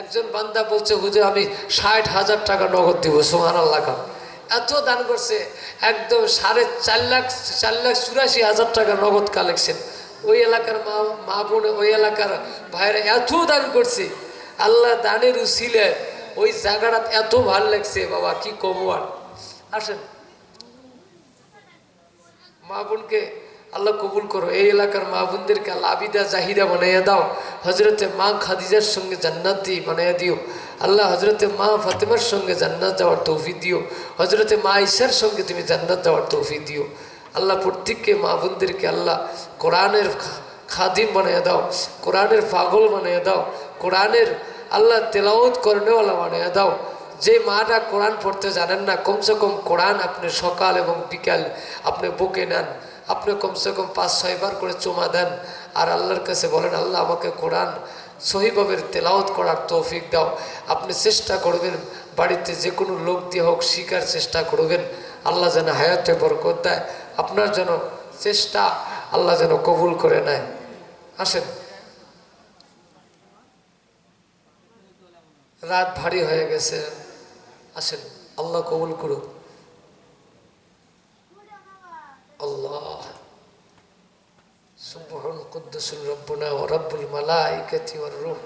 একজন বান্দা বলছে, হুজুর, আমি ষাট হাজার টাকা নগদ দিব সোহান আল্লাহ এত দান করছে, একদম সাড়ে চার লাখ চার লাখ চুরাশি হাজার টাকা নগদ কালেকশন ওই এলাকার মা মা বোন, ওই এলাকার ভাইরা এত দান করছে। আল্লাহ দানের উচিলে ওই জায়গাটা এত ভালো লাগছে, বাবা, কি কমওয়ার আসেন। মা বোনকে আল্লাহ কবুল করো, এই এলাকার মা বোনদেরকে আল্লাহ আবিদা জাহিদা বানাইয়া দাও। হজরতে মা খাদিজার সঙ্গে জান্নাতি বানাইয়া দিও। আল্লাহ হজরতে মা ফাতেমার সঙ্গে জান্নাত যাওয়ার তৌফি দিও। হজরতে মা ঈশার সঙ্গে তুমি জান্নাত যাওয়ার তৌফি দিও। আল্লাহ প্রত্যেককে মা বোনদেরকে আল্লাহ কোরআনের খাদিম বানিয়ে দাও, কোরআনের পাগল বানিয়ে দাও, কোরআনের আল্লাহ তেলাওত করনেওয়ালা বানিয়ে দাও। যে মাটা কোরআন পড়তে জানেন না, কমসে কম কোরআন আপনি সকাল এবং বিকাল আপনি বুকে নেন। আপনি কমসে কম পাঁচ ছয়বার করে চুমা দেন আর আল্লাহর কাছে বলেন, আল্লাহ আমাকে কোরআন সহিভাবে তেলাওত করার তৌফিক দাও। আপনি চেষ্টা করবেন বাড়িতে যে কোনো লোক দিয়ে হোক শিকার চেষ্টা করবেন। আল্লাহ যেন হায়াতে বরকত দেয়। আপনার যেন চেষ্টা আল্লাহ যেন কবুল করে নেয়। আসেন। রাত ভারী হয়ে গেছে। আসেন, আল্লাহ কবুল করুক। الله. سبح قدس ربنا ورب الملائكة والروح.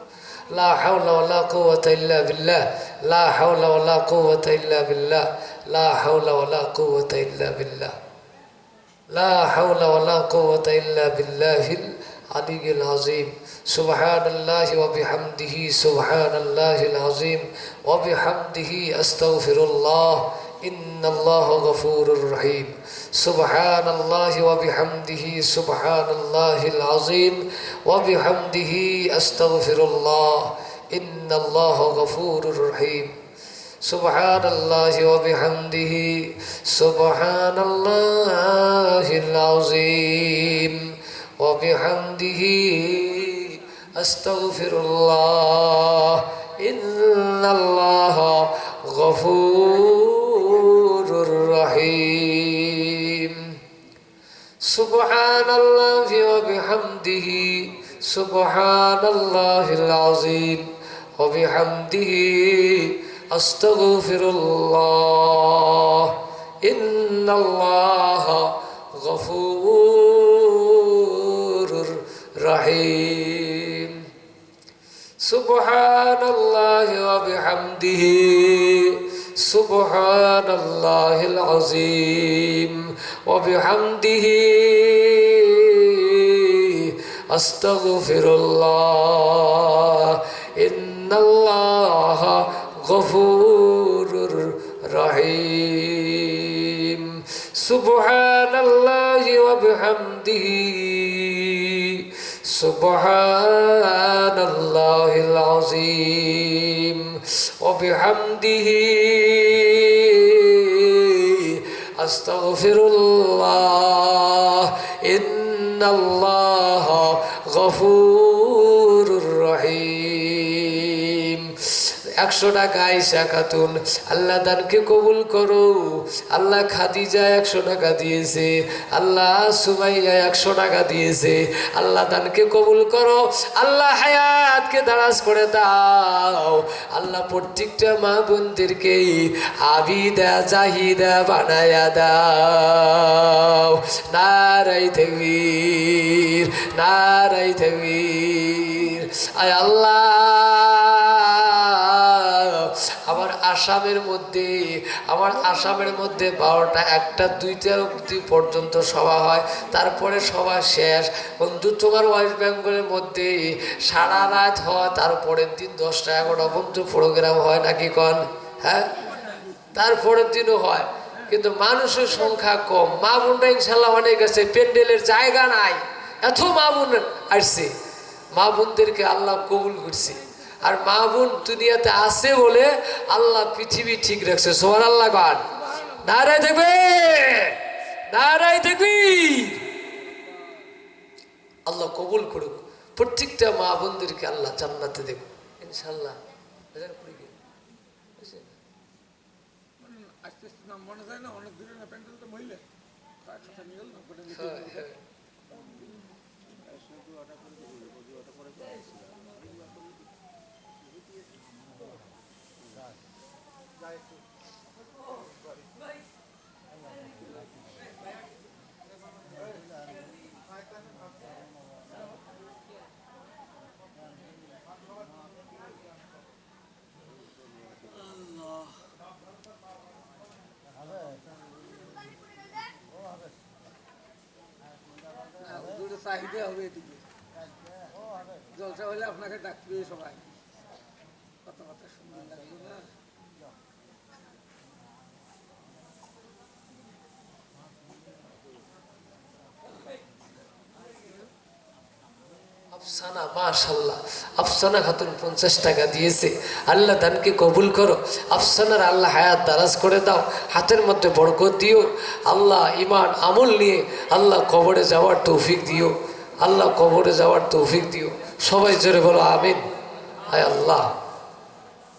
لا حول ولا قوة إلا بالله. لا حول ولا قوة إلا بالله. لا حول ولا قوة إلا بالله. لا حول ولا قوة إلا بالله العلي العظيم. سبحان الله وبحمده. سبحان الله العظيم. وبحمده أستغفر الله. إن الله غفور رحيم سبحان الله وبحمده سبحان الله العظيم وبحمده أستغفر الله إن الله غفور رحيم سبحان الله وبحمده سبحان الله العظيم وبحمده أستغفر الله إن الله غفور سبحان الله وبحمده سبحان الله العظيم وبحمده أستغفر الله إن الله غفور رحيم سبحان الله وبحمده سبحان الله العظيم وبحمده أستغفر الله. إن الله غفور رحيم. سبحان الله وبحمده. سبحان الله العظيم. وبحمده أستغفر الله إن الله غفور একশো টাকা আইসা খাতুন। আল্লাহ দানকে কবুল করো। আল্লাহ খাদিজা একশো টাকা দিয়েছে। আল্লাহ সুমাইয়া একশো টাকা দিয়েছে। আল্লাহ দানকে কবুল করো। আল্লাহ হায়াতকে দারাজ করে দাও। আল্লাহ প্রত্যেকটা মা বোনদেরকে আবিদা, চাহিদা বানায়া দাও। নারাই থাকবীর নারাই থাকবীর আয় আল্লাহ। আসামের মধ্যে, আমার আসামের মধ্যে বারোটা, একটা, দুইটা অবধি পর্যন্ত সভা হয়। তারপরে সভা শেষ। বন্ধু, তোমার ওয়েস্ট বেঙ্গলের মধ্যে সারা রাত হয়, তারপরের দিন দশটা, এগারোটা পর্যন্ত প্রোগ্রাম হয় নাকি কন? হ্যাঁ? তারপরের দিনও হয়। কিন্তু মানুষের সংখ্যা কম। মা বোনরা ইনশাল্লাহ অনেক আছে, প্যান্ডেলের জায়গা নাই। এত মা বোন আসছে। মা বোনদেরকে আল্লাহ কবুল করছে। আর মা বোন দুনিয়াতে আছে বলে আল্লাহ পৃথিবী ঠিক রাখছে সোহান আল্লাহ গান নারায় দেখবে নারায় দেখবি আল্লাহ কবুল করুক প্রত্যেকটা মা বোনদেরকে আল্লাহ জান্নাতে দেব ইনশাল্লাহ হাজার কুড়ি চাহিদা হবে এদিকে। জলসা হলে আপনাকে ডাকবে সবাই। কথাবার্তা শুনবেন লাগবে না। আফসানা মাশাল্লাহ আফসানা খাতুন পঞ্চাশ টাকা দিয়েছে। আল্লাহ দানকে কবুল করো। আফসানার আল্লাহ হায়াত দারাজ করে দাও। হাতের মধ্যে বরকত দিও। আল্লাহ ইমান আমল নিয়ে আল্লাহ কবরে যাওয়ার তৌফিক দিও। আল্লাহ কবরে যাওয়ার তৌফিক দিও। সবাই জোরে বলো, আমিন। হায় আল্লাহ।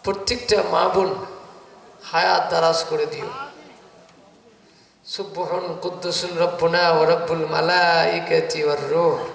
প্রত্যেকটা মা বোন হায়াত দারাজ করে দিও। সুবহন কুদ্দুসুন রব্বুনা ও রব্বুল মালাইকাতি ওয়ার রূহ।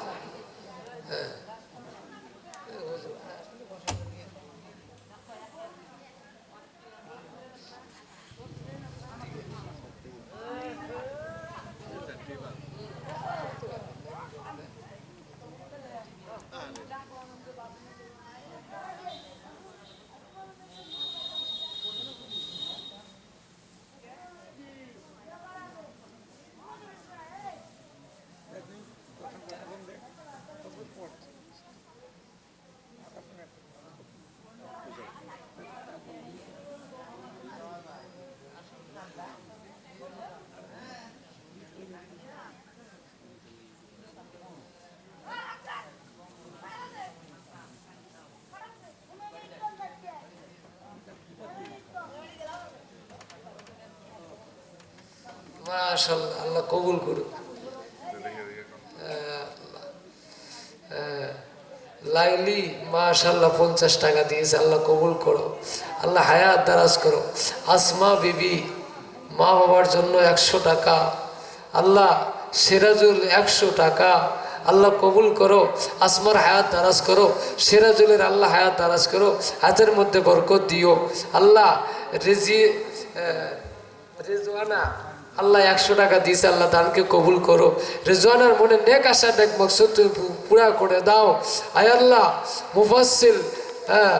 মাশাল্লাহ আল্লাহ কবুল করুক। লাইলি মাশাল্লাহ পঞ্চাশ টাকা দিয়েছে, আল্লাহ কবুল করো। আল্লাহ হায়াত দারাজ করো। আসমা বিবি, মা বাবার জন্য একশো টাকা। আল্লাহ সিরাজুল একশো টাকা। আল্লাহ কবুল করো। আসমার হায়াত দারাজ করো। সিরাজুলের আল্লাহ হায়াত দারাজ করো। হাতের মধ্যে বরকত দিও। আল্লাহ রেজি রেজওয়ানা আল্লাহ একশো টাকা দিয়েছে, আল্লাহ দানকে কবুল করো। রেজওয়ানার মনে নেক আশা, নেক মকসদ তুমি পুরা করে দাও। আয় আল্লাহ মুফাসিল হ্যাঁ।